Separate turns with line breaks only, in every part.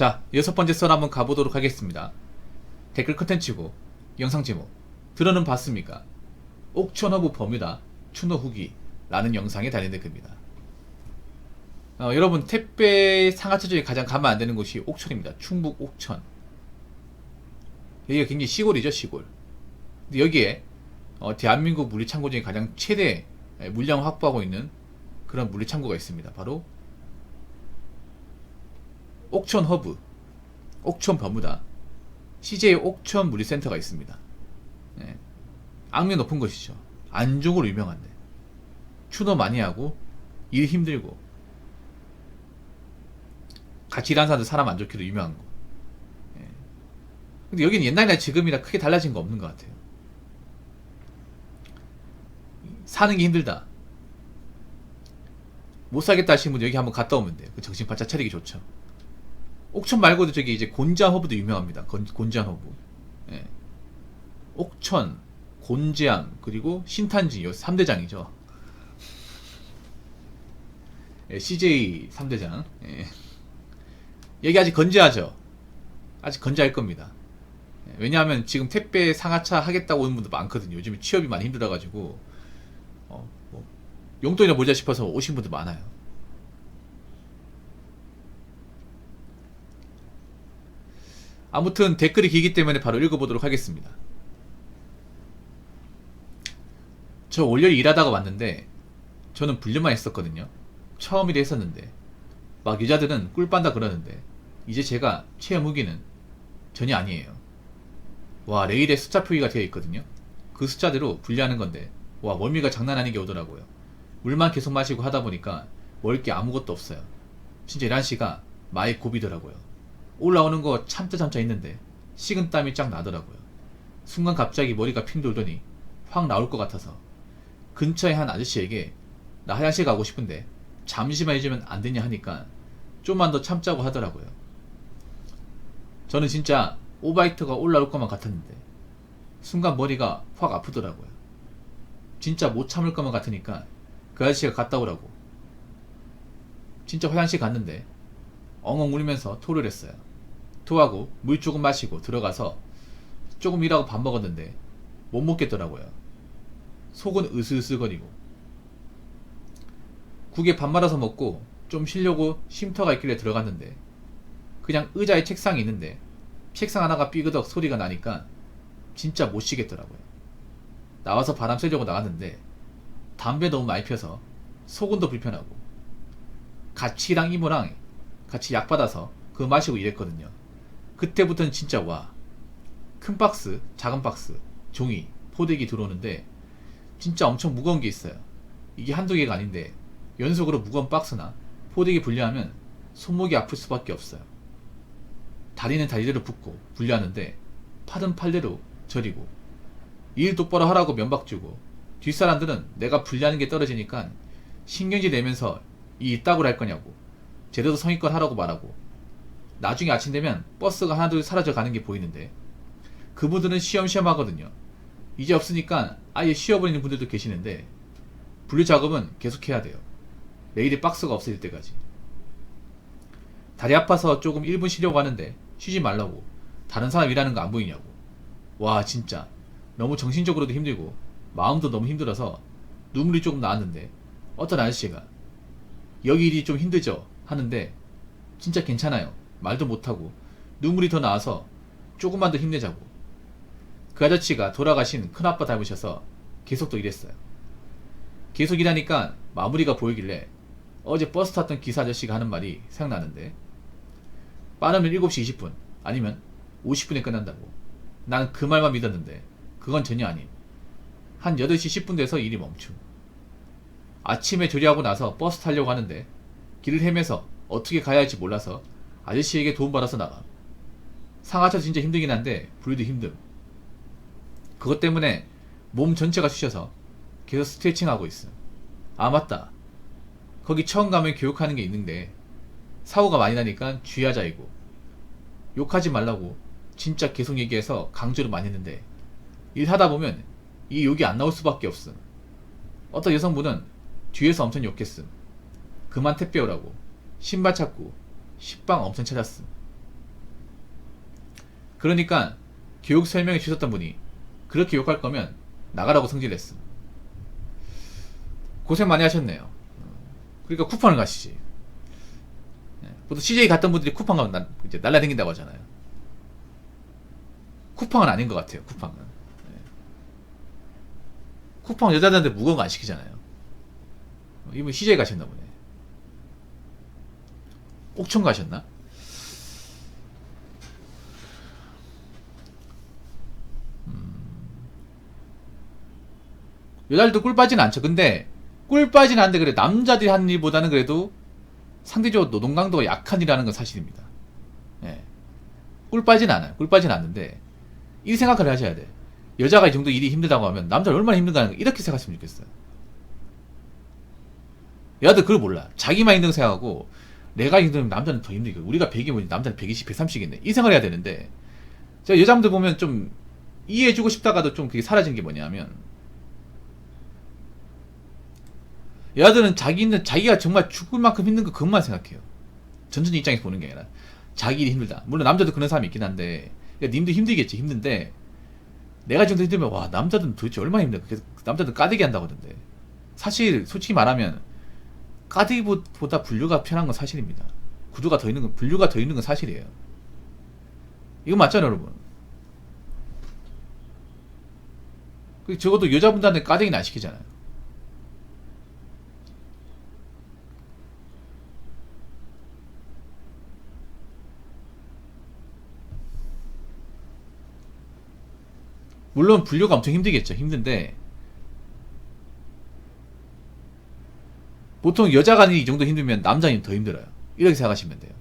자, 여섯 번째 썰 한번 가보도록 하겠습니다. 댓글 컨텐츠고, 영상 제목. 들어는 봤습니까? 옥천허브 버뮤다, 추노 후기. 라는 영상에 달린 댓글입니다. 어, 여러분, 택배 상하차 중에 가장 가면 안 되는 곳이 옥천입니다. 충북 옥천. 여기가 굉장히 시골이죠, 시골. 근데 여기에, 어, 대한민국 물류창고 중에 가장 최대 물량을 확보하고 있는 그런 물류창고가 있습니다. 바로 옥천 허브, 옥천 버무다, CJ 옥천 물류센터가 있습니다. 예. 악명 높은 곳이죠. 안쪽으로 유명한데. 추도 많이 하고, 일 힘들고, 같이 일하는 사람들 사람 안 좋기로 유명한 거. 예. 근데 여기는 옛날이나 지금이나 크게 달라진 거 없는 것 같아요. 사는 게 힘들다. 못 살겠다 하시는 분 여기 한번 갔다 오면 돼요. 그 정신 바짝 차리기 좋죠. 옥천 말고도 저기 이제 곤지암 허브도 유명합니다. 곤, 곤지암 허브. 예. 옥천, 곤지암, 그리고 신탄지, 요 3대장이죠. 예, CJ 3대장. 예. 여기 아직 건재하죠? 아직 건재할 겁니다. 예, 왜냐하면 지금 택배 상하차 하겠다고 오는 분도 많거든요. 요즘 취업이 많이 힘들어가지고, 어, 뭐 용돈이나 보자 싶어서 오신 분들 많아요. 아무튼 댓글이 길기 때문에 바로 읽어보도록 하겠습니다. 저 월요일 일하다가 왔는데 저는 분류만 했었거든요. 처음 일에 했었는데 막 여자들은 꿀 빤다 그러는데 이제 제가 체험 후기는 전혀 아니에요. 와 레일에 숫자 표기가 되어 있거든요. 그 숫자대로 분류하는 건데 와 멀미가 장난 아닌 게 오더라고요. 물만 계속 마시고 하다 보니까 먹을 게 아무것도 없어요. 진짜 이란 씨가 많이 고비더라고요. 올라오는 거 참자 참자 있는데 식은 땀이 쫙 나더라고요. 순간 갑자기 머리가 핑 돌더니 확 나올 것 같아서 근처에 한 아저씨에게 나 화장실 가고 싶은데 잠시만 해주면 안 되냐 하니까 좀만 더 참자고 하더라고요. 저는 진짜 오바이트가 올라올 것만 같았는데 순간 머리가 확 아프더라고요. 진짜 못 참을 것만 같으니까 그 아저씨가 갔다 오라고. 진짜 화장실 갔는데 엉엉 울면서 토를 했어요. 토하고 물 조금 마시고 들어가서 조금 일하고 밥 먹었는데 못 먹겠더라고요. 속은 으스으스거리고 국에 밥 말아서 먹고 좀 쉬려고 쉼터가 있길래 들어갔는데 그냥 의자에 책상이 있는데 책상 하나가 삐그덕 소리가 나니까 진짜 못 쉬겠더라고요. 나와서 바람 쐬려고 나갔는데 담배 너무 많이 펴서 속은 더 불편하고 같이랑 이모랑 같이 약 받아서 그거 마시고 이랬거든요. 그때부터는 진짜 와. 큰 박스, 작은 박스, 종이, 포대기 들어오는데 진짜 엄청 무거운 게 있어요. 이게 한두 개가 아닌데 연속으로 무거운 박스나 포대기 분리하면 손목이 아플 수밖에 없어요. 다리는 다리대로 붓고 분리하는데 팔은 팔대로 저리고 일 똑바로 하라고 면박 주고 뒷사람들은 내가 분리하는 게 떨어지니까 신경질 내면서 이 이따구로 할 거냐고 제대로 성의껏 하라고 말하고 나중에 아침 되면 버스가 하나둘 사라져 가는 게 보이는데 그분들은 쉬엄쉬엄 하거든요. 이제 없으니까 아예 쉬어버리는 분들도 계시는데 분류 작업은 계속해야 돼요. 내일이 박스가 없어질 때까지. 다리 아파서 조금 1분 쉬려고 하는데 쉬지 말라고 다른 사람 일하는 거 안 보이냐고. 와 진짜 너무 정신적으로도 힘들고 마음도 너무 힘들어서 눈물이 조금 나왔는데 어떤 아저씨가 여기 일이 좀 힘들죠 하는데 진짜 괜찮아요 말도 못하고 눈물이 더 나와서 조금만 더 힘내자고. 그 아저씨가 돌아가신 큰아빠 닮으셔서 계속 또 일했어요. 계속 일하니까 마무리가 보이길래 어제 버스 탔던 기사 아저씨가 하는 말이 생각나는데 빠르면 7시 20분 아니면 50분에 끝난다고. 난 그 말만 믿었는데 그건 전혀 아님. 한 8시 10분 돼서 일이 멈춤. 아침에 조리하고 나서 버스 타려고 하는데 길을 헤매서 어떻게 가야 할지 몰라서 아저씨에게 도움받아서 나가. 상하차 진짜 힘들긴 한데 불도 힘듦. 그것 때문에 몸 전체가 쑤셔서 계속 스트레칭하고 있음. 아 맞다. 거기 처음 가면 교육하는 게 있는데 사고가 많이 나니까 주의하자 이고. 욕하지 말라고 진짜 계속 얘기해서 강조를 많이 했는데 일하다 보면 이 욕이 안 나올 수밖에 없음. 어떤 여성분은 뒤에서 엄청 욕했음. 그만 택배 오라고. 신발 찾고 식빵 엄청 찾았음 그러니까 교육 설명해 주셨던 분이 그렇게 욕할 거면 나가라고 성질냈어. 고생 많이 하셨네요. 그러니까 쿠팡을 가시지. 예, 보통 CJ 갔던 분들이 쿠팡 가면 난 이제 날라다닌다고 하잖아요. 쿠팡은 아닌 것 같아요. 쿠팡은. 예. 쿠팡 여자들한테 무거운 거 안 시키잖아요. 어, 이분 CJ 가셨나 보네. 옥천 가셨나? 여자들도 꿀 빠지는 않죠. 근데 꿀 빠지는 않는데 그래 남자들이 하는 일보다는 그래도 상대적으로 노동 강도가 약한 일이라는 건 사실입니다. 예. 꿀 빠지는 않아요. 꿀 빠지는 않는데 이 생각을 하셔야 돼. 여자가 이 정도 일이 힘들다고 하면 남자는 얼마나 힘든가 하는 거 이렇게 생각하시면 좋겠어요. 여자들 그걸 몰라. 자기만 힘든 거 생각하고 내가 힘들면 남자는 더 힘들고 우리가 100이면 남자는 120, 130이겠네. 이 생각을 해야 되는데 제가 여자분들 보면 좀 이해해주고 싶다가도 좀 그게 사라진 게 뭐냐면 여자들은 자기는 자기가 정말 죽을 만큼 힘든 거 그것만 생각해요. 전전 입장에서 보는 게 아니라 자기 일이 힘들다. 물론 남자도 그런 사람이 있긴 한데 야, 님도 힘들겠지 힘든데 내가 정도 힘들면 와 남자들은 도대체 얼마나 힘들까. 남자들은 까대기 한다고 하던데 사실 솔직히 말하면 까대기보다 분류가 편한 건 사실입니다. 구조가 더 있는 건 분류가 더 있는 건 사실이에요. 이거 맞잖아요, 여러분. 그 적어도 여자분들한테 까대기는 안 시키잖아요. 물론 분류가 엄청 힘들겠죠. 힘든데 보통 여자가 이 정도 힘들면 남자는 더 힘들어요. 이렇게 생각하시면 돼요.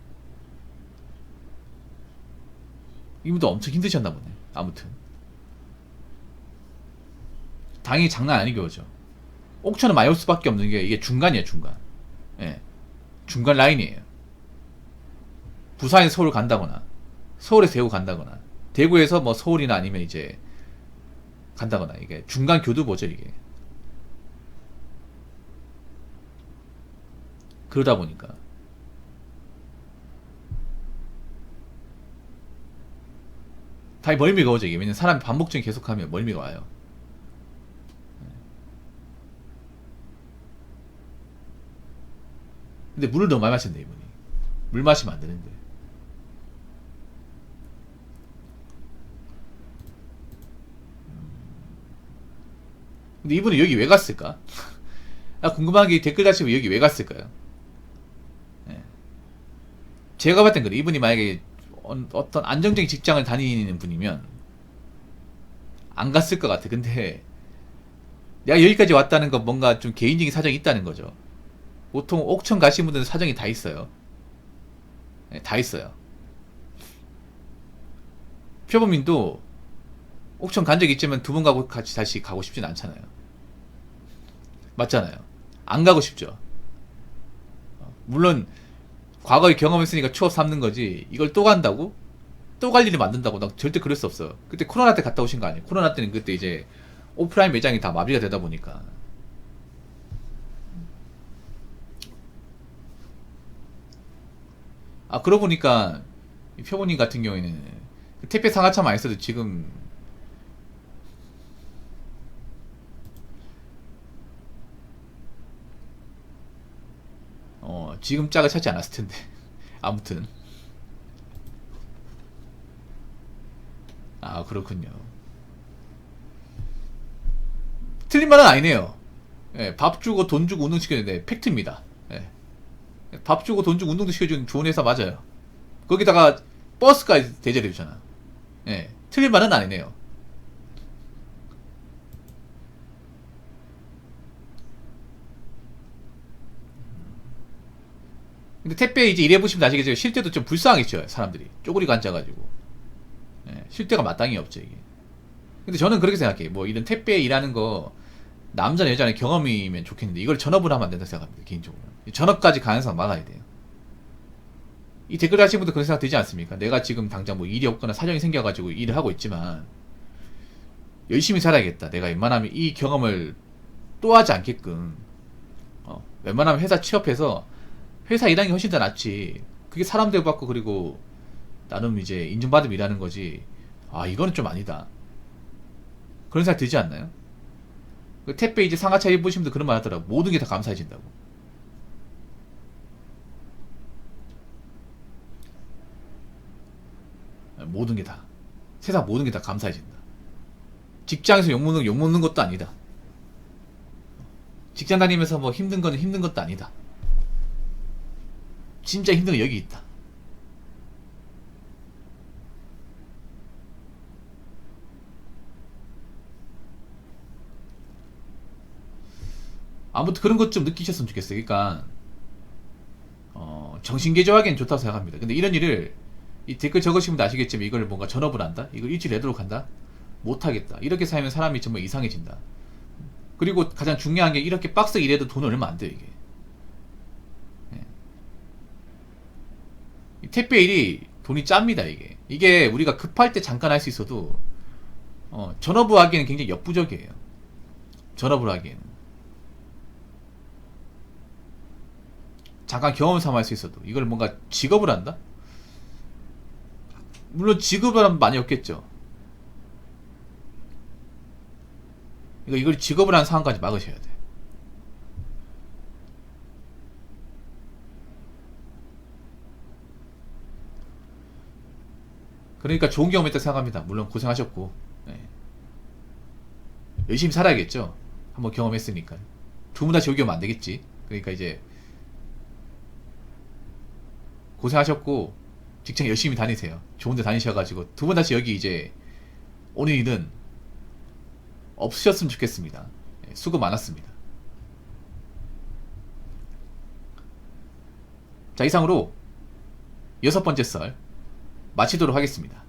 이분도 엄청 힘드셨나 보네. 아무튼 당연히 장난 아니게 오죠. 옥천은 많이 올 수밖에 없는 게 이게 중간이에요. 중간. 예, 중간 라인이에요. 부산에서 서울 간다거나 서울에서 대구 간다거나 대구에서 뭐 서울이나 아니면 이제 간다거나 이게 중간 교두보죠 이게 그러다 보니까. 다 멀미가 오죠 이게. 왜냐면 사람이 반복적인 계속하면 멀미가 와요. 근데 물을 너무 많이 마셨네 이분이. 물 마시면 안 되는데. 근데 이분은 여기 왜 갔을까? 나 궁금한 게 댓글 다시면 여기 왜 갔을까요? 예. 제가 봤을 땐 그래. 이분이 만약에 어- 어떤 안정적인 직장을 다니는 분이면 안 갔을 것 같아. 근데 내가 여기까지 왔다는 건 뭔가 좀 개인적인 사정이 있다는 거죠. 보통 옥천 가신 분들은 사정이 다 있어요. 예, 다 있어요. 표범민도 옥천 간적 있지만 두 번 가고 같이 다시 가고 싶진 않잖아요. 맞잖아요. 안 가고 싶죠. 어, 물론 과거에 경험했으니까 추억 삼는 거지. 이걸 또 간다고? 또 갈 일을 만든다고? 나 절대 그럴 수 없어. 그때 코로나 때 갔다 오신 거 아니에요? 코로나 때는 그때 이제 오프라인 매장이 다 마비가 되다 보니까. 아, 그러고 보니까 이 표본님 같은 경우에는 그 택배 상하차 많이 써도 지금 어, 지금 짝을 찾지 않았을 텐데. 아무튼. 아, 그렇군요. 틀린 말은 아니네요. 예, 밥 주고 돈 주고 운동 시켜주는데 팩트입니다. 예. 밥 주고 돈 주고 운동도 시켜주는 좋은 회사 맞아요. 거기다가 버스까지 대절해 주잖아. 예, 틀린 말은 아니네요. 근데 택배 이제 일해보시면 아시겠지만 쉴 때도 좀 불쌍하겠죠 사람들이. 쪼그리고 앉아가지고. 예, 쉴 데가 마땅히 없죠 이게. 근데 저는 그렇게 생각해요. 뭐 이런 택배 일하는 거 남자나 여자나 경험이면 좋겠는데 이걸 전업을 하면 안 된다고 생각합니다 개인적으로 전업까지 가능성 막아야 돼요. 이 댓글 하시는 분도 그런 생각 들지 않습니까? 내가 지금 당장 뭐 일이 없거나 사정이 생겨가지고 일을 하고 있지만 열심히 살아야겠다. 내가 웬만하면 이 경험을 또 하지 않게끔 어, 웬만하면 회사 취업해서 회사 일하는 게 훨씬 더 낫지. 그게 사람 대우받고 그리고 나름 이제 인정받음 일하는 거지. 아, 이거는 좀 아니다. 그런 생각 들지 않나요? 그 택배 이제 상하차 분들 그런 말 하더라고. 모든 게 다 감사해진다고. 모든 게 다. 세상 모든 게 다 감사해진다. 직장에서 욕 먹는, 욕 먹는 것도 아니다. 직장 다니면서 뭐 힘든 거는 힘든 것도 아니다. 진짜 힘든 거 여기 있다. 아무튼 그런 것 좀 느끼셨으면 좋겠어요. 그러니까 어, 정신 개조하기엔 좋다고 생각합니다. 근데 이런 일을 이 댓글 적으시면 아시겠지만 이걸 뭔가 전업을 한다? 이걸 일주일 내도록 한다? 못하겠다. 이렇게 살면 사람이 정말 이상해진다. 그리고 가장 중요한 게 이렇게 빡세게 일해도 돈 얼마 안 돼요, 이게. 예. 이 택배 일이 돈이 짭니다, 이게. 이게 우리가 급할 때 잠깐 할 수 있어도, 어, 전업을 하기에는 굉장히 역부족이에요. 전업을 하기에는. 잠깐 경험 삼아 할 수 있어도, 이걸 뭔가 직업을 한다? 물론 직업을 하면 많이 없겠죠. 이거 이걸 직업을 하는 상황까지 막으셔야 돼. 그러니까 좋은 경험했다 생각합니다. 물론 고생하셨고 네. 열심히 살아야겠죠. 한번 경험했으니까 두분 다시 여기 오면 안 되겠지. 그러니까 이제 고생하셨고 직장 열심히 다니세요. 좋은데 다니셔가지고 두분 다시 여기 이제 오는 일은 없으셨으면 좋겠습니다. 예, 수고 많았습니다. 자, 이상으로 여섯 번째 썰 마치도록 하겠습니다.